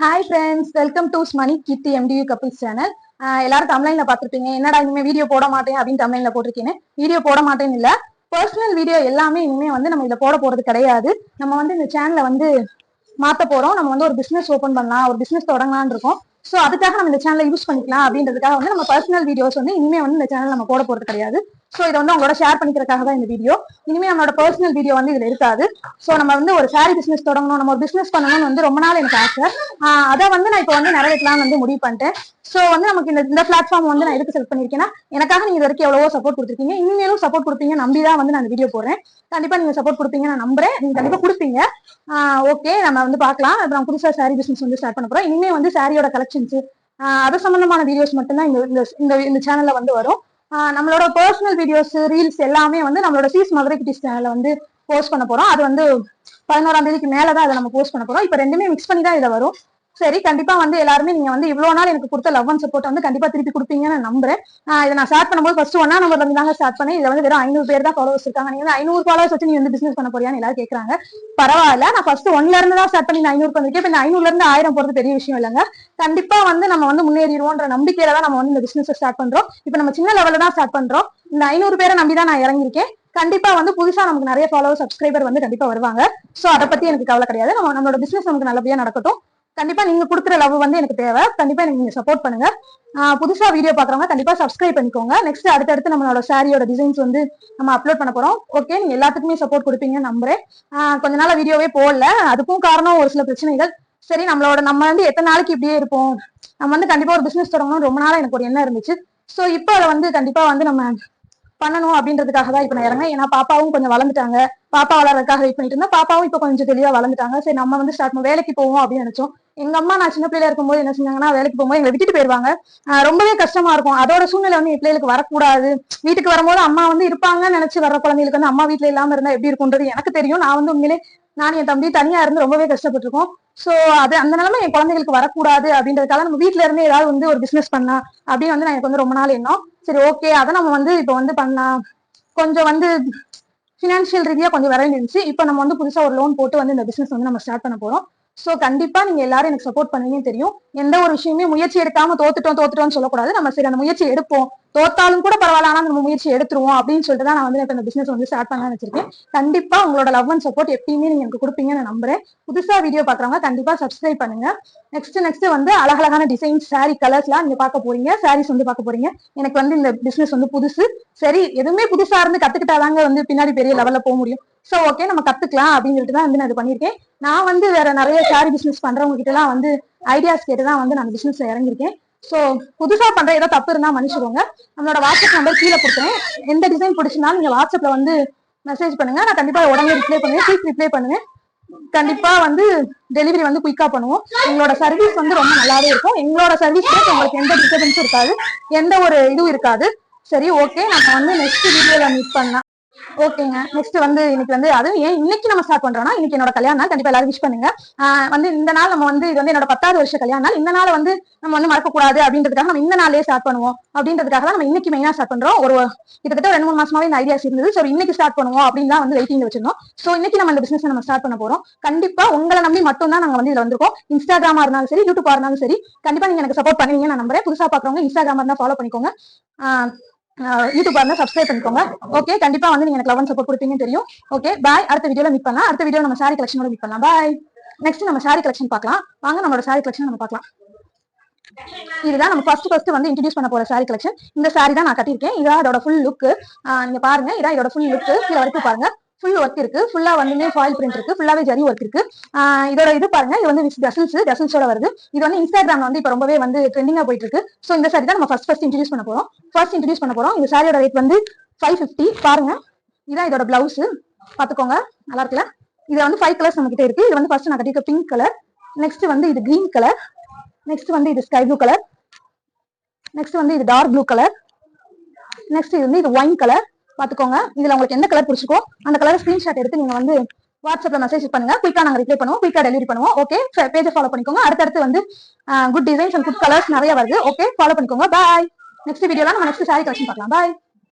Hi friends welcome to money kitty MTU couples channel எல்லாரும் தமிழ்ல பார்த்துருப்பீங்க. என்னடா இனிமே வீடியோ போட மாட்டேன் அப்படின்னு தமிழ்ல போட்டிருக்கீங்க. வீடியோ போட மாட்டேன்னு இல்ல. பர்சனல் வீடியோ எல்லாமே இனிமே வந்து நம்ம இதை போட போறது கிடையாது. நம்ம வந்து இந்த சேனலை வந்து மாத்த போறோம். நம்ம வந்து ஒரு பிசினஸ் ஓபன் பண்ணலாம் ஒரு பிசினஸ் தொடங்கலாம்னு இருக்கோம். ஸோ அதுக்காக நம்ம இந்த சேனலை யூஸ் பண்ணிக்கலாம் அப்படின்றதுக்காக வந்து நம்ம பர்சனல் வீடியோஸ் வந்து இனிமே வந்து இந்த சேனல் நம்ம போட போறது கிடையாது. ஸோ இதை வந்து உங்களோட ஷேர் பண்ணிக்கிறதுக்காக தான் இந்த வீடியோ இனிமே நம்மளோட பர்சனல் வீடியோ வந்து இதில் இருக்காது. ஸோ நம்ம வந்து ஒரு சாரி பிஸ்னஸ் தொடங்கணும் நம்ம ஒரு பிஸ்னஸ் பண்ணணும்னு வந்து ரொம்ப நாள் எனக்கு ஆசை. அதை வந்து நான் இப்போ வந்து நிறைவேற்றலாம்னு வந்து முடிவு பண்ணிட்டேன். ஸோ வந்து நமக்கு இந்த இந்த பிளாட்ஃபார்ம் வந்து நான் எதுக்கு செலக்ட் பண்ணியிருக்கேன்னா எனக்காக நீங்கள் இது வரைக்கும் எவ்வளவோ சப்போர்ட் கொடுத்துருக்கீங்க. இனிமேலும் சப்போர்ட் கொடுப்பீங்க நம்பி தான் வந்து நான் இந்த வீடியோ போடுறேன். கண்டிப்பாக நீங்கள் சப்போர்ட் கொடுப்பீங்க நான் நம்புறேன். நீங்கள் கண்டிப்பாக கொடுப்பீங்க. ஓகே நம்ம வந்து பார்க்கலாம். இப்போ நான் புதுசாக சாரி பிஸ்னஸ் வந்து ஸ்டார்ட் பண்ண போகிறோம் இனிமே வந்து சாரியோட கலெக்ஷன்ஸ் அது சம்மந்தமான வீடியோஸ் மட்டும்தான் இந்த இந்த- இந்த இந்த வந்து வரும். நம்மளோட பர்சனல் வீடியோஸ் ரீல்ஸ் எல்லாமே வந்து நம்மளோட சீஸ் மதுரை கிட்டிஸ் சேனல்ல வந்து போஸ்ட் பண்ண போறோம். அது வந்து பதினோராம் தேதிக்கு மேலதான் அதை நம்ம போஸ்ட் பண்ண போறோம். இப்போ ரெண்டுமே மிக்ஸ் பண்ணி தான் இதுல வரும். சரி கண்டிப்பா வந்து எல்லாருமே நீங்க வந்து இவ்வளவு நாள் எனக்கு கொடுத்த லவ் அண்ட் சப்போர்ட் வந்து கண்டிப்பா திருப்பி கொடுப்பீங்கன்னு நம்புறேன். இதை நான் ஸ்டார்ட் பண்ணும்போது ஃபர்ஸ்ட் ஒன்னா நம்பர்ல இருந்து தாங்க ஸ்டார்ட் பண்ணேன். இதுல வந்து வெறும் ஐநூறு பேர் தான் ஃபாலோவர்ஸ் இருக்காங்க. நீங்க வந்து ஐநூறு ஃபாலோவர்ஸ் வச்சு நீ வந்து பிசினஸ் பண்ண போறியான்னு எல்லாரும் கேக்குறாங்க. பரவாயில்ல நான் ஃபர்ஸ்ட் ஒன்ல இருந்து தான் ஸ்டார்ட் பண்ணி நான் ஐநூறு பண்ணிருக்கேன். இப்ப இந்த ஐநூறுல இருந்து ஆயிரம் போறது பெரிய விஷயம் இல்லைங்க. கண்டிப்பா வந்து நம்ம வந்து முன்னேறிடுவோன்ற நம்பிக்கையில தான் நம்ம வந்து இந்த பிசினஸ் ஸ்டார்ட் பண்றோம். இப்ப நம்ம சின்ன லெவல்ல தான் ஸ்டார்ட் பண்றோம். இந்த ஐநூறு பேரை நம்பி தான் நான் இறங்கியிருக்கேன். கண்டிப்பா வந்து புதுசா நமக்கு நிறைய ஃபாலோவர் சப்ஸ்கிரைபர் வந்து கண்டிப்பா வருவாங்க. சோ அதை பத்தி எனக்கு கவலை கிடையாது. நம்ம நம்மளோட பிசினஸ் நமக்கு நல்லபடியா நடக்கட்டும். கண்டிப்பா நீங்க கொடுக்குற லவ் வந்து எனக்கு தேவை. கண்டிப்பா எனக்கு நீங்க சப்போர்ட் பண்ணுங்க. புதுசா வீடியோ பாக்குறவங்க கண்டிப்பா சப்ஸ்கிரைப் பண்ணிக்கோங்க. நெக்ஸ்ட் அடுத்தடுத்து நம்மளோட சாரியோட டிசைன்ஸ் வந்து நம்ம அப்லோட் பண்ண போறோம். ஓகே நீங்க எல்லாத்துக்குமே சப்போர்ட் கொடுப்பீங்க நம்புறேன். கொஞ்ச நாளா வீடியோவே போடல. அதுக்கும் காரணம் ஒரு சில பிரச்சனைகள். சரி நம்மளோட நம்ம வந்து எத்தனை நாளைக்கு இப்படியே இருப்போம்? நம்ம வந்து கண்டிப்பா ஒரு பிசினஸ் தொடங்கணும் ரொம்ப நாளா எனக்கு ஒரு எண்ணம் இருந்துச்சு. சோ இப்போ அதை வந்து கண்டிப்பா வந்து நம்ம பண்ணணும் அப்படின்றதுக்காக தான் இப்ப நான் இறங்க ஏன்னா பாப்பாவும் கொஞ்சம் வளர்ந்துட்டாங்க. பாப்பா வளர்றதுக்காக வெயிட் பண்ணிட்டு இருந்தா பாப்பாவும் இப்ப கொஞ்சம் தெளிவா வளர்ந்துட்டாங்க. சரி நம்ம வந்து ஸ்டார்ட் வேலைக்கு போவோம் அப்படின்னு நினைச்சோம். எங்க அம்மா நான் சின்ன பிள்ளையில இருக்கும்போது என்ன செஞ்சாங்கன்னா வேலைக்கு போகும்போது எங்களை விட்டுட்டு போயிருவாங்க. ரொம்பவே கஷ்டமா இருக்கும். அதோட சூழ்நிலை வந்து என் பிள்ளைகளுக்கு வரக்கூடாது. வீட்டுக்கு வரும்போது அம்மா வந்து இருப்பாங்கன்னு நினைச்சு வர குழந்தைகளுக்கு வந்து அம்மா வீட்டுல இல்லாம இருந்தா எப்படி இருக்கும்ன்றது எனக்கு தெரியும். நான் வந்து உண்மையிலே நான் என் தம்பி தனியா இருந்து ரொம்பவே கஷ்டப்பட்டிருக்கோம். சோ அது அந்த நிலைமை என் குழந்தைகளுக்கு வரக்கூடாது அப்படின்றதுக்காக நம்ம வீட்டுல இருந்து ஏதாவது வந்து ஒரு பிசினஸ் பண்ணா அப்படின்னு வந்து நான் எனக்கு வந்து ரொம்ப நாள் எண்ணம். சரி ஓகே அதை நம்ம வந்து இப்போ வந்து பண்ணலாம். கொஞ்சம் வந்து ஃபினான்ஷியல் ரீதியா கொஞ்சம் விரைந்து இருந்துச்சு இப்போ நம்ம வந்து புதுசா ஒரு லோன் போட்டு வந்து இந்த பிசினஸ் வந்து நம்ம ஸ்டார்ட் பண்ண போறோம். சோ கண்டிப்பா நீங்க எல்லாரும் எனக்கு சப்போர்ட் பண்ணுவீங்கன்னு தெரியும். எந்த ஒரு விஷயமே முயற்சி எடுக்காம தோத்துட்டோம் தோத்துட்டோம்னு சொல்லக்கூடாது. நம்ம சரி அந்த முயற்சி எடுப்போம். தோத்தாலும் கூட பரவாயில்ல ஆனா நம்ம முயற்சி எடுத்துருவோம் அப்படின்னு சொல்லிட்டு தான் நான் வந்து இப்ப இந்த பிசினஸ் வந்து ஸ்டார்ட் பண்ண வச்சிருக்கேன். கண்டிப்பா உங்களோட லவ் அண்ட் சப்போர்ட் எப்பயுமே நீங்க எனக்கு கொடுப்பீங்கன்னு நம்புறேன். புதுசா வீடியோ பாக்குறவங்க கண்டிப்பா சப்ஸ்கிரைப் பண்ணுங்க. நெக்ஸ்ட் நெக்ஸ்ட் வந்து அழகழகான டிசைன்ஸ் saree கலர்ஸ்லாம் நீங்க பார்க்க போறீங்க. சாரீஸ் வந்து பார்க்க போறீங்க. எனக்கு வந்து இந்த பிசினஸ் வந்து புதுசு. சரி எதுவுமே புதுசா இருந்து கத்துக்கிட்டாதாங்க வந்து பின்னாடி பெரிய லெவல்ல போக முடியும். சோ ஓகே நம்ம கத்துக்கலாம் அப்படின்னு சொல்லிட்டு தான் வந்து நான் இது பண்ணிருக்கேன் நான் வந்து வேற நிறைய சாரி பிசினஸ் பண்றவங்க கிட்ட எல்லாம் வந்து ஐடியாஸ் கேட்டு தான் வந்து நான் பிசினஸ் இறங்கியிருக்கேன். சோ புதுசா பண்ற ஏதோ தப்பு இருந்தா மன்னிச்சுக்கோங்க. நம்மளோட வாட்ஸ்அப் நம்பர் கீழே கொடுத்தேன் எந்த டிசைன் பிடிச்சினாலும் நீங்க வாட்ஸ்அப்ல வந்து மெசேஜ் பண்ணுங்க. நான் கண்டிப்பா உடனே ரிப்ளை பண்ணுவேன். குயிக் ரிப்ளை பண்ணுவேன் கண்டிப்பா வந்து டெலிவரி வந்து குயிக்கா பண்ணுவோம். எங்களோட சர்வீஸ் வந்து ரொம்ப நல்லாவே இருக்கும். எங்களோட சர்வீஸ் உங்களுக்கு எந்த டிஸ்டர்பன்ஸும் இருக்காது. எந்த ஒரு இதுவும் இருக்காது. சரி ஓகே நம்ம வந்து நெக்ஸ்ட் வீடியோல மீட் பண்ணலாம். ஓகேங்க. நெக்ஸ்ட் வந்து இன்னைக்கு வந்து அது ஏன் இன்னைக்கு நம்ம ஸ்டார்ட் பண்றோம்னா இன்னைக்கு என்னோட கல்யாண நாள். கண்டிப்பா எல்லாரும் விஷ் பண்ணுங்க. வந்து இந்த நாள் நம்ம வந்து இது வந்து என்னோட பத்தாவது வருஷ கல்யாண நாள். இந்த நாள் வந்து நம்ம வந்து மறக்க கூடாது அப்படின்றதுக்காக நம்ம இந்த நாளே ஸ்டார்ட் பண்ணுவோம். அப்படின்றதுக்காக தான் நம்ம இன்னைக்கு மெயினா ஸ்டார்ட் பண்றோம். ஒரு கிட்டத்தட்ட ரெண்டு மூணு மாசமாவே இந்த ஐடியாஸ் இருந்தது. ஸோ இன்னைக்கு ஸ்டார்ட் பண்ணுவோம் அப்படின்னு தான் வந்து வெயிட்டிங் வச்சிருந்தோம். சோ இன்னைக்கு நம்ம இந்த பிசினஸ் நம்ம ஸ்டார்ட் பண்ண போறோம். கண்டிப்பா உங்களை நம்பி மட்டும் தான் நாங்க வந்து இதுல வந்திருக்கோம். இன்ஸ்டாகிராமா இருந்தாலும் சரி யூடியூபா இருந்தாலும் சரி கண்டிப்பா நீங்க எனக்கு சப்போர்ட் பண்ணுவீங்க நான் நம்புறேன். புதுசா பாக்குறவங்க இன்ஸ்டாகிராம் இருந்தா ஃபாலோ பண்ணிக்கோங்க. யூடியூப் பாருங்க சப்ஸ்கிரைப் பண்ணிக்கோங்க. ஓகே கண்டிப்பா வந்து நீங்க எனக்கு லவ் சப்போர்ட் கொடுப்பீங்கன்னு தெரியும். ஓகே பாய் அடுத்த வீடியோல மீட் பண்ணலாம். அடுத்த வீடியோ நம்ம சாரி கலெக்ஷனோட மீட் பண்ணலாம். பாய் நெக்ஸ்ட் நம்ம சாரி கலெக்ஷன் பார்க்கலாம். வாங்க நம்மளோட சாரி கலெக்ஷன் நம்ம பார்க்கலாம். இதுதான் நம்ம ஃபர்ஸ்ட் ஃபர்ஸ்ட் வந்து இன்ட்ரடியூஸ் பண்ண போற சாரி கலெக்ஷன் இந்த சாரி தான் நான் கட்டியிருக்கேன். இதான் இதோட ஃபுல் லுக் நீங்க பாருங்க. இதான் இதோட ஃபுல் லுக் கீழே வரைக்கும் பாருங்க. ஃபுல் ஒர்க் இருக்கு. ஃபுல்லா வந்து ஃபாயில் பிரிண்ட் இருக்கு. ஃபுல்லாவே ஜரி ஒர்க் இருக்கு. இதோட இது பாருங்க. இது வந்து டசன்ஸ் டசன்ஸோட வருது. இது வந்து இன்ஸ்டாகிராம்ல வந்து இப்போ ரொம்பவே வந்து ட்ரெண்டிங்கா போயிட்டு இருக்கு. ஸோ இந்த சாரி தான் நம்ம ஃபர்ஸ்ட் ஃபர்ஸ்ட் இன்ட்ரடியூஸ் பண்ண போறோம். ஃபர்ஸ்ட் இன்ட்ரடியூஸ் பண்ண போறோம். இந்த சாரியோட ரேட் வந்து ஃபைவ் ஃபிஃப்டி பாருங்க. இதான் இதோட பிளவுஸ் பாத்துக்கோங்க நல்லா இருக்குல்ல? இது வந்து ஃபைவ் கலர்ஸ் நம்ம கிட்ட இருக்கு. இது வந்து ஃபர்ஸ்ட் நான் கட்டிருக்க பிங்க் கலர் நெக்ஸ்ட் வந்து இது கிரீன் கலர் நெக்ஸ்ட் வந்து இது ஸ்கை ப்ளூ கலர் நெக்ஸ்ட் வந்து இது டார்க் ப்ளூ கலர் நெக்ஸ்ட் இது வந்து இது ஒயின் கலர் பாத்துக்கோங்க. இதுல உங்களுக்கு எந்த கலர் பிடிச்சிருக்கோ அந்த கலர் ஸ்கிரீன்ஷாட் எடுத்து நீங்க வந்து வாட்ஸ்அப்ல மெசேஜ் பண்ணுங்க. குயிக்கா நாங்க ரிப்ளை பண்ணுவோம். குயிக்கா டெலிவரி பண்ணுவோம். ஓகே பேஜை ஃபாலோ பண்ணிக்கோங்க. அடுத்தடுத்து வந்து good designs and good colours நிறைய வருது. ஓகே ஃபாலோ பண்ணிக்கோங்க. பாய் நெக்ஸ்ட் வீடியோல நம்ம நெக்ஸ்ட் சாரி கலெக்ஷன் பார்க்கலாம். பாய்